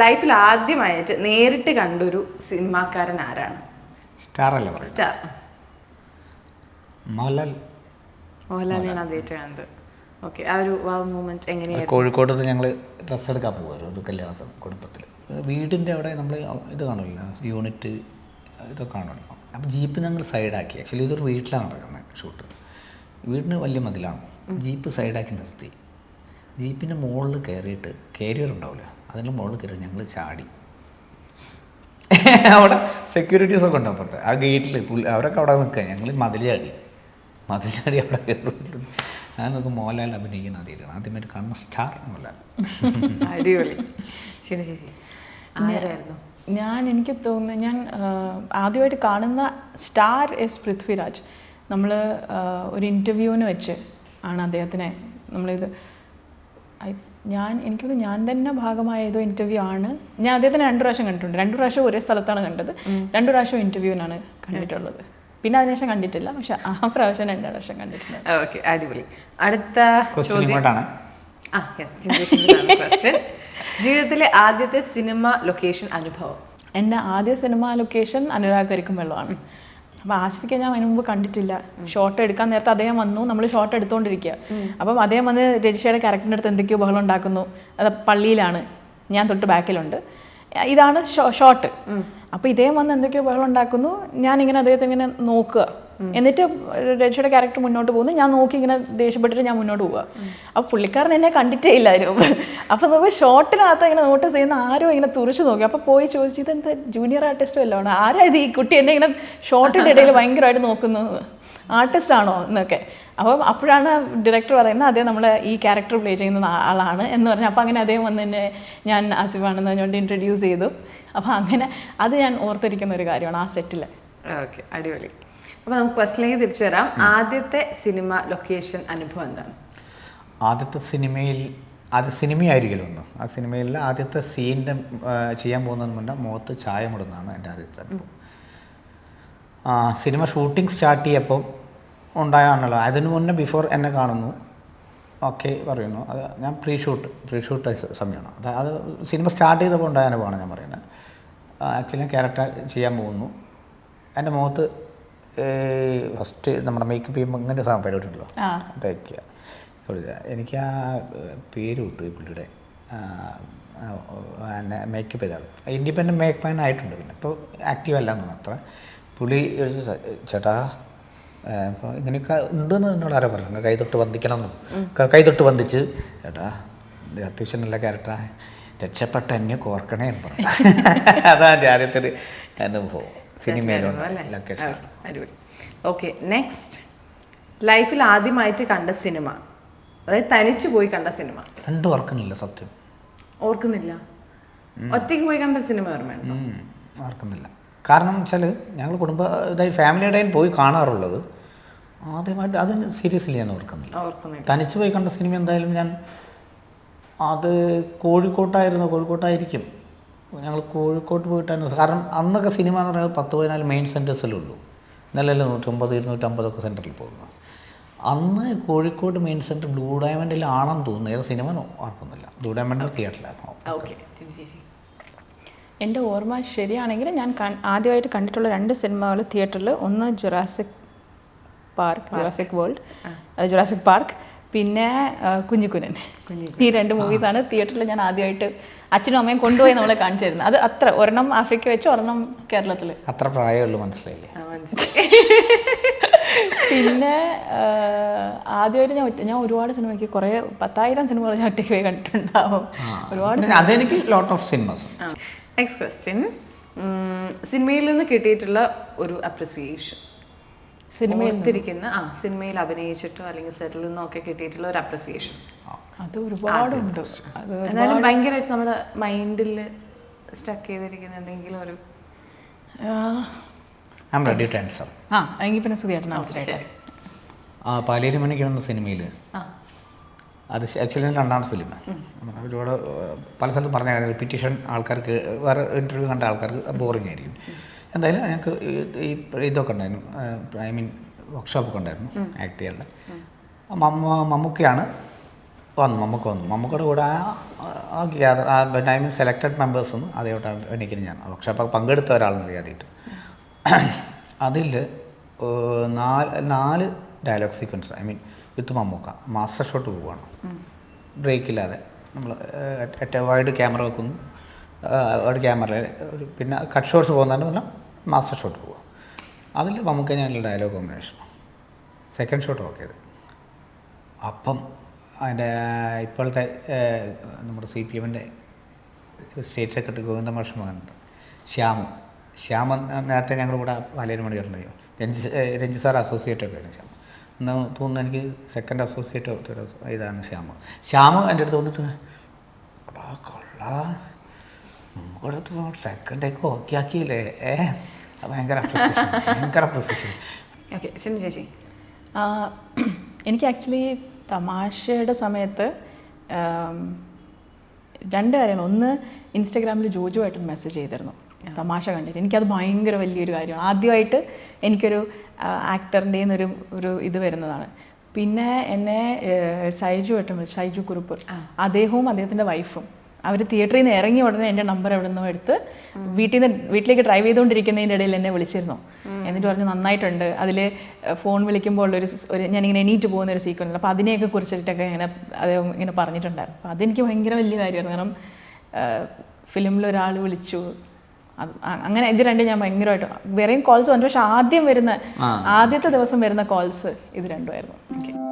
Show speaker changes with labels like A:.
A: ലൈഫിൽ ആദ്യമായിട്ട് നേരിട്ട് കണ്ടൊരു സിനിമാക്കാരൻ ആരാണ്?
B: സ്റ്റാർ അല്ല
A: സ്റ്റാർ.
B: മോഹൻലാൽ.
A: മോഹൻലാലിനാണ് ആദ്യമായിട്ട് കണ്ടത്. ഓക്കെ ആ ഒരു വാവ് മൂമെന്റ് എങ്ങനെയായിരുന്നു?
B: കോഴിക്കോട് ഞങ്ങൾ ഡ്രസ് എടുക്കാൻ പോകുമായിരുന്നു ഒരു കല്യാണത്തിന് കുടുംബത്തിൽ വീടിന്റെ അവിടെ നമ്മൾ ഇത് കാണില്ല യൂണിറ്റ് ഇതൊക്കെ കാണുമല്ലോ. അപ്പോൾ ജീപ്പ് ഞങ്ങൾ സൈഡാക്കി. ആക്ച്വലി ഇതൊരു വീട്ടിലാണ് നടക്കുന്നത് ഷൂട്ട്. വീടിന് വലിയ മതിലാണ്. ജീപ്പ് സൈഡാക്കി നിർത്തി. ജീപ്പിന്റെ മുകളിൽ കയറിയിട്ട് കാരിയർ ഉണ്ടാവില്ല? അതിന്റെ മുകളിൽ കയറി ഞങ്ങൾ ചാടി. അവിടെ സെക്യൂരിറ്റീസ് ഒക്കെ ഉണ്ടാവും അപ്പുറത്ത്? ആ ഗേറ്റിൽ അവരൊക്കെ അവിടെ നിൽക്കുക. ഞങ്ങൾ മതിലാടി മതിലാടി അവിടെ കയറിയിട്ടുണ്ട് ഞാൻ നോക്കും മോഹൻലാൽ അഭിനയിക്കുന്ന ആദ്യമായിട്ടാണ് ആദ്യമായിട്ട് കാണുന്ന സ്റ്റാർ മോഹൻലാൽ.
A: അടിപൊളി. ശരി ശരി ആരായിരുന്നു?
C: ഞാൻ എനിക്ക് തോന്നുന്നു ഞാൻ ആദ്യമായിട്ട് കാണുന്ന സ്റ്റാർ എസ് പൃഥ്വിരാജ്. നമ്മൾ ഒരു ഇന്റർവ്യൂവിന് വെച്ച് ആണ് അദ്ദേഹത്തിനെ നമ്മളിത് ഞാൻ എനിക്ക് ഞാൻ തന്നെ ഭാഗമായ ഏതോ ഇന്റർവ്യൂ ആണ്. ഞാൻ അദ്ദേഹത്തിന് രണ്ടു പ്രാവശ്യം കണ്ടിട്ടുണ്ട്. രണ്ടു പ്രാവശ്യം ഒരേ സ്ഥലത്താണ് കണ്ടത്. രണ്ടു പ്രാവശ്യം ഇന്റർവ്യൂവിനാണ് കണ്ടിട്ടുള്ളത്. പിന്നെ അതിനുശേഷം കണ്ടിട്ടില്ല. പക്ഷെ ആ പ്രാവശ്യം രണ്ട് പ്രാവശ്യം കണ്ടിട്ടുണ്ട്.
A: ഓക്കെ അടിപൊളി. അടുത്ത ചോദ്യം.
B: ഇങ്ങോട്ടാണ്
A: ആ യെസ് ക്വസ്റ്റ്യൻ ജീവിതത്തിലെ ആദ്യത്തെ സിനിമ ലൊക്കേഷൻ അനുഭവം?
C: എന്റെ ആദ്യ സിനിമ ലൊക്കേഷൻ അനുരാഗ് കരിക്കും വെള്ളമാണ്. അപ്പോൾ ആശിഫിക്ക് ഞാൻ അതിന് മുമ്പ് കണ്ടിട്ടില്ല. ഷോട്ട് എടുക്കാൻ നേരത്തെ അദ്ദേഹം വന്നു. നമ്മൾ ഷോട്ട് എടുത്തുകൊണ്ടിരിക്കുക അപ്പം അദ്ദേഹം വന്ന് രജിഷയുടെ ക്യാരക്ടറിന്റെ അടുത്ത് എന്തൊക്കെയോ ബഹളം ഉണ്ടാക്കുന്നു. അത് പള്ളിയിലാണ്. ഞാൻ തൊട്ട് ബാക്കിലുണ്ട് ഇതാണ് ഷോട്ട് അപ്പോൾ ഇദ്ദേഹം വന്ന് എന്തൊക്കെയോ ബഹളം ഉണ്ടാക്കുന്നു. ഇങ്ങനെ അദ്ദേഹത്തെ ഇങ്ങനെ നോക്കുക. എന്നിട്ട് രക്ഷയുടെ ക്യാരക്ടർ മുന്നോട്ട് പോകുന്നു. ഞാൻ നോക്കി ഇങ്ങനെ ദേഷ്യപ്പെട്ടിട്ട് ഞാൻ മുന്നോട്ട് പോവുക. അപ്പോൾ പുള്ളിക്കാരൻ എന്നെ കണ്ടിട്ടേ ഇല്ലായിരുന്നു അപ്പോൾ നമുക്ക് ഷോർട്ടിനകത്ത് ഇങ്ങനെ നോട്ടീസ് ചെയ്യുന്ന ആരും ഇങ്ങനെ തുറച്ചു നോക്കി. അപ്പോൾ പോയി ചോദിച്ചു എന്താ ജൂനിയർ ആർട്ടിസ്റ്റ് വല്ലതാണ് ആരാ ഇത്? ഈ കുട്ടി എന്നെ ഇങ്ങനെ ഷോർട്ടിന്റെ ഇടയിൽ ഭയങ്കരമായിട്ട് നോക്കുന്നത് ആർട്ടിസ്റ്റ് ആണോ? എന്നൊക്കെ. അപ്പം അപ്പോഴാണ് ഡയറക്ടർ പറയുന്നത് അതേ നമ്മൾ ഈ ക്യാരക്ടർ പ്ലേ ചെയ്യുന്ന ആളാണ് എന്ന് പറഞ്ഞു. അപ്പോൾ അങ്ങനെ അദ്ദേഹം വന്ന് എന്നെ ഞാൻ ആസിഫാണെന്ന് പറഞ്ഞുകൊണ്ട് ഇൻട്രൊഡ്യൂസ് ചെയ്തു. അപ്പോൾ അങ്ങനെ അത് ഞാൻ ഓർത്തിരിക്കുന്ന ഒരു കാര്യമാണ് ആ സെറ്റിൽ
A: ഓക്കെ അടിപൊളി. അപ്പോൾ നമുക്ക് ക്വസ്റ്റിലേക്ക് തിരിച്ചു വരാം. ആദ്യത്തെ സിനിമ ലൊക്കേഷൻ അനുഭവം എന്താണ്?
B: ആദ്യത്തെ സിനിമയിൽ അത് സിനിമയായിരിക്കുമല്ലോ ഒന്ന് ആ സിനിമയിൽ ആദ്യത്തെ സീനിന്റെ ചെയ്യാൻ പോകുന്നതിന് മുന്നേ മുഖത്ത് ചായ മുടുന്നതാണ് എന്റെ ആദ്യത്തെ സിനിമ ഷൂട്ടിംഗ് സ്റ്റാർട്ട് ചെയ്യപ്പോൾ ഉണ്ടായാണല്ലോ അതിന് മുന്നേ ബിഫോർ എന്നെ കാണുന്നു. ഓക്കെ പറയുന്നു. അത് ഞാൻ പ്രീ ഷൂട്ട് പ്രീ ഷൂട്ട് സമയമാണ്. അത് അത് സിനിമ സ്റ്റാർട്ട് ചെയ്തപ്പോൾ ഉണ്ടായ അനുഭവമാണ് ഞാൻ പറയുന്നത്. ആക്ച്വലി ഞാൻ ക്യാരക്ടർ ചെയ്യാൻ പോകുന്നു. എന്റെ മുഖത്ത് ഫസ്റ്റ് നമ്മുടെ മേക്കപ്പ് ചെയ്യുമ്പോൾ ഇങ്ങനെ സാധനം പരിപാടി ഉണ്ടല്ലോ തയ്ക്കുക എനിക്ക് ആ പേര് കിട്ടു ഈ പുള്ളിയുടെ. എന്നെ മേക്കപ്പ് ചെയ്ത ആൾ ഇൻഡിപെൻഡന്റ് മേക്കപ്പ് മാൻ ആയിട്ടുണ്ട് പിന്നെ. ഇപ്പോൾ ആക്റ്റീവ് അല്ല എന്ന് അത്ര പുള്ളി ചേട്ടാ ഏഹ്, ഇപ്പോൾ ഇങ്ങനെയൊക്കെ ഉണ്ടെന്ന് എന്നോട് ആരോ പറഞ്ഞു. കൈ തൊട്ട് വന്ദിക്കണം എന്നും കൈ തൊട്ട് വന്ദിച്ച് ചേട്ടാ അത്യാവശ്യം നല്ല ക്യാരക്ടറാണ് രക്ഷപ്പെട്ട എന്നെ കോർക്കണേ എന്ന് പറഞ്ഞു. അതാണ് എന്റെ ആദ്യത്തെ ഒരു അനുഭവം. സിനിമയിലുണ്ട് ലൊക്കേഷൻ
A: ഓക്കെ നെക്സ്റ്റ് ലൈഫിൽ ആദ്യമായിട്ട് കണ്ട സിനിമ. അതായത് തനിച്ചു പോയി കണ്ട സിനിമ.
B: രണ്ടും ഓർക്കുന്നില്ല സത്യം.
A: ഓർക്കുന്നില്ല? ഒറ്റയ്ക്ക് പോയി കണ്ട സിനിമ ഓർമ്മയുണ്ടോ?
B: ഓർക്കുന്നില്ല. കാരണം വെച്ചാൽ ഞങ്ങൾ കുടുംബ ഇതായി ഫാമിലിയുടെ പോയി കാണാറുള്ളത് ആദ്യമായിട്ട് അത് സീരിയസ്ലി ഞാൻ ഓർക്കുന്നില്ല. തനിച്ച് പോയി കണ്ട സിനിമ എന്തായാലും ഞാൻ അത് കോഴിക്കോട്ടായിരുന്നു കോഴിക്കോട്ടായിരിക്കും. ഞങ്ങൾ കോഴിക്കോട്ട് പോയിട്ടായിരുന്നു. കാരണം അന്നൊക്കെ സിനിമ എന്ന് പറയുന്നത് പത്ത് പതിനാല് മെയിൻ സെന്റേഴ്സിലേ ഉള്ളൂ. ഇന്നലല്ലേ നൂറ്റമ്പത് ഇരുന്നൂറ്റമ്പതൊക്കെ സെന്ററിൽ പോകുന്നു അന്ന് കോഴിക്കോട് മെയിൻ സെന്റർ ബ്ലൂ ഡയമണ്ടിലാണെന്ന് തോന്നുന്നു. ഏത് സിനിമ ഓർക്കുന്നില്ല. ബ്ലൂ ഡയമണ്ട് തിയേറ്ററിലായിരുന്നു
A: ഓക്കെ.
C: എന്റെ ഓർമ്മ ശരിയാണെങ്കിൽ ഞാൻ ആദ്യമായിട്ട് കണ്ടിട്ടുള്ള രണ്ട് സിനിമകൾ തിയേറ്ററിൽ ഒന്ന് ജുറാസിക് പാർക്ക് ജുറാസിക് വേൾഡ് അത് ജുറാസിക് പാർക്ക് പിന്നെ കുഞ്ഞിക്കുനൻ ഈ രണ്ട് മൂവീസാണ് തിയേറ്ററിൽ ഞാൻ ആദ്യമായിട്ട് അച്ഛനും അമ്മയും കൊണ്ടുപോയി നമ്മളെ കാണിച്ചു തരുന്നത് അത് അത്ര ഒരെണ്ണം ആഫ്രിക്ക വെച്ച് ഒരെണ്ണം കേരളത്തിൽ.
B: അത്ര പ്രായമുള്ളൂ മനസ്സിലായില്ലേ?
A: ആ, മനസ്സിലായി.
C: പിന്നെ ആദ്യമായിട്ട് ഞാൻ ഒറ്റ- ഞാൻ ഒരുപാട് സിനിമയ്ക്ക് കുറേ പത്തായിരം സിനിമകൾ ഞാൻ ഒറ്റയ്ക്ക് പോയി കണ്ടിട്ടുണ്ടാവും. ഒരുപാട്
B: അതെനിക്ക് lot of cinemas
A: next question സിനിമയിൽ നിന്ന് കിട്ടിയിട്ടുള്ള ഒരു അപ്രിസിയേഷൻ സിനിമയിൽ തിരിക്കുന്ന ആ സിനിമയിൽ അഭിനയിച്ചിട്ടോ അല്ലെങ്കിൽ സെറ്റിൽ നിന്നോ ഒക്കെ കിട്ടിയിട്ടുള്ള ഒരു അപ്രിസിയേഷൻ
C: അത് ഒരുപാടുണ്ട്.
A: എന്നാലും ഭയങ്കരമായിട്ട് നമ്മുടെ മൈൻഡിൽ സ്റ്റക്ക് ചെയ്തിരിക്കുന്ന എന്തെങ്കിലും ഒരു
C: ആ. എങ്കിൽ പിന്നെ സുധിയേട്ടൻ ആൻസർ
B: ആ പാലേരി മണിക്ക് എന്ന സിനിമയിൽ
A: ആ.
B: അത് ആക്ച്വലി രണ്ടാമത്തെ ഫിലിം ഏഹ്, പല സ്ഥലത്തും പറഞ്ഞ റിപ്പീറ്റേഷൻ ആൾക്കാർക്ക് വേറെ ഇന്റർവ്യൂ കണ്ട ആൾക്കാർക്ക് ബോറിംഗ് ആയിരിക്കും. എന്തായാലും ഞങ്ങൾക്ക് ഈ- ഇതൊക്കെ ഉണ്ടായിരുന്നു. ഐ മീൻ വർക്ക്ഷോപ്പൊക്കെ ഉണ്ടായിരുന്നു ആക്ട് ചെയ്യാനുള്ള മമ്മ മമ്മൂക്കയാണ് വന്നു മമ്മൂക്ക വന്നു. മമ്മൂക്കയുടെ കൂടെ ആ- ഗ്യാദർ ആ മീൻ സെലക്റ്റഡ് മെമ്പേഴ്സും അതേോട്ട് അഭിനയിക്കുന്നത് ഞാൻ. വർക്ക്ഷോപ്പൊക്കെ പങ്കെടുത്ത ഒരാളെന്ന് അറിയാതിട്ട് അതിൽ നാല് നാല് dialogue sequence I mean with Mammookka. Master shot പോവുകയാണ് ബ്രേക്കില്ലാതെ നമ്മൾ ഏറ്റവും വൈഡ് ക്യാമറ വെക്കുന്നു. വൈഡ് ക്യാമറയിൽ ഒരു പിന്നെ കട്ട് ഷോട്ട്സ് പോകുന്നതിന് പറഞ്ഞാൽ മാസ്റ്റർ ഷോട്ട് പോവുക. അതിൽ നമുക്ക് ഞാനുള്ള ഡയലോഗ് കോമ്പിനേഷൻ. സെക്കൻഡ് ഷോട്ട് നോക്കിയത് അപ്പം അതിന്റെ ഇപ്പോഴത്തെ നമ്മുടെ സി പി എമ്മിന്റെ സ്റ്റേറ്റ് സെക്രട്ടറി ഗോവിന്ദ മാഷ് മകനുണ്ട് ശ്യാമൻ. ശ്യാമൻ നേരത്തെ ഞങ്ങളുടെ കൂടെ മണി മണിയറുണ്ടായോ രഞ്ജി രഞ്ജി സാർ അസോസിയേറ്റ് ഒക്കെ ആയിരുന്നു ശ്യാമ എന്നാ തോന്നുന്നു എനിക്ക് സെക്കൻഡ് അസോസിയേറ്റ് ഇതാണ് ശ്യാമ. ശ്യാമ എന്റെ അടുത്ത് വന്നിട്ട് "എടാ, കൊള്ളാ. നമ്മുടെ അടുത്ത് സെക്കൻഡൊക്കെ ഓക്കെ ആക്കിയില്ലേ? ഏ ഭയങ്കര ഭയങ്കര അപ്രിസിയേഷൻ
A: ഓക്കെ ശരി ചേച്ചി.
C: എനിക്ക് ആക്ച്വലി തമാശയുടെ സമയത്ത് രണ്ട് കാര്യങ്ങൾ. ഒന്ന് ഇൻസ്റ്റാഗ്രാമിൽ ജോജു ആയിട്ട് മെസ്സേജ് ചെയ്തിരുന്നു. തമാശ കണ്ടിട്ട്. എനിക്കത് ഭയങ്കര വലിയൊരു കാര്യമാണ്. ആദ്യമായിട്ട് എനിക്കൊരു ആക്ടറിന്റെ ഒരു ഒരു ഇത് വരുന്നതാണ്. പിന്നെ എന്നെ ഷൈജു വിളിച്ചു. ഷൈജു കുറുപ്പ്. അദ്ദേഹവും അദ്ദേഹത്തിന്റെ വൈഫും. അവർ തിയേറ്ററിൽ നിന്ന് ഇറങ്ങി ഉടനെ എന്റെ നമ്പർ എവിടെ നിന്നും എടുത്ത് വീട്ടിൽ നിന്ന് വീട്ടിലേക്ക് ഡ്രൈവ് ചെയ്തുകൊണ്ടിരിക്കുന്നതിന്റെ ഇടയിൽ എന്നെ വിളിച്ചിരുന്നു. എന്നിട്ട് പറഞ്ഞു നന്നായിട്ടുണ്ട്. അതിൽ ഫോൺ വിളിക്കുമ്പോൾ ഉള്ളൊരു ഒരു ഞാനിങ്ങനെ എണീറ്റ് പോകുന്ന ഒരു സീക്വൻസ് അപ്പോൾ അതിനെയൊക്കെ കുറിച്ചിട്ടൊക്കെ ഇങ്ങനെ അദ്ദേഹം ഇങ്ങനെ പറഞ്ഞിട്ടുണ്ടായിരുന്നു. അപ്പോൾ അതെനിക്ക് ഭയങ്കര വലിയ കാര്യമായിരുന്നു. കാരണം ഫിലിമിൽ ഒരാൾ വിളിച്ചു. അങ്ങനെ ഇത് രണ്ടും ഞാൻ ഭയങ്കരമായിട്ട് വേറെയും കോൾസ് വന്നു. പക്ഷെ ആദ്യം വരുന്ന ആദ്യത്തെ ദിവസം വരുന്ന കോൾസ് ഇത് രണ്ടുമായിരുന്നു
A: ഓക്കെ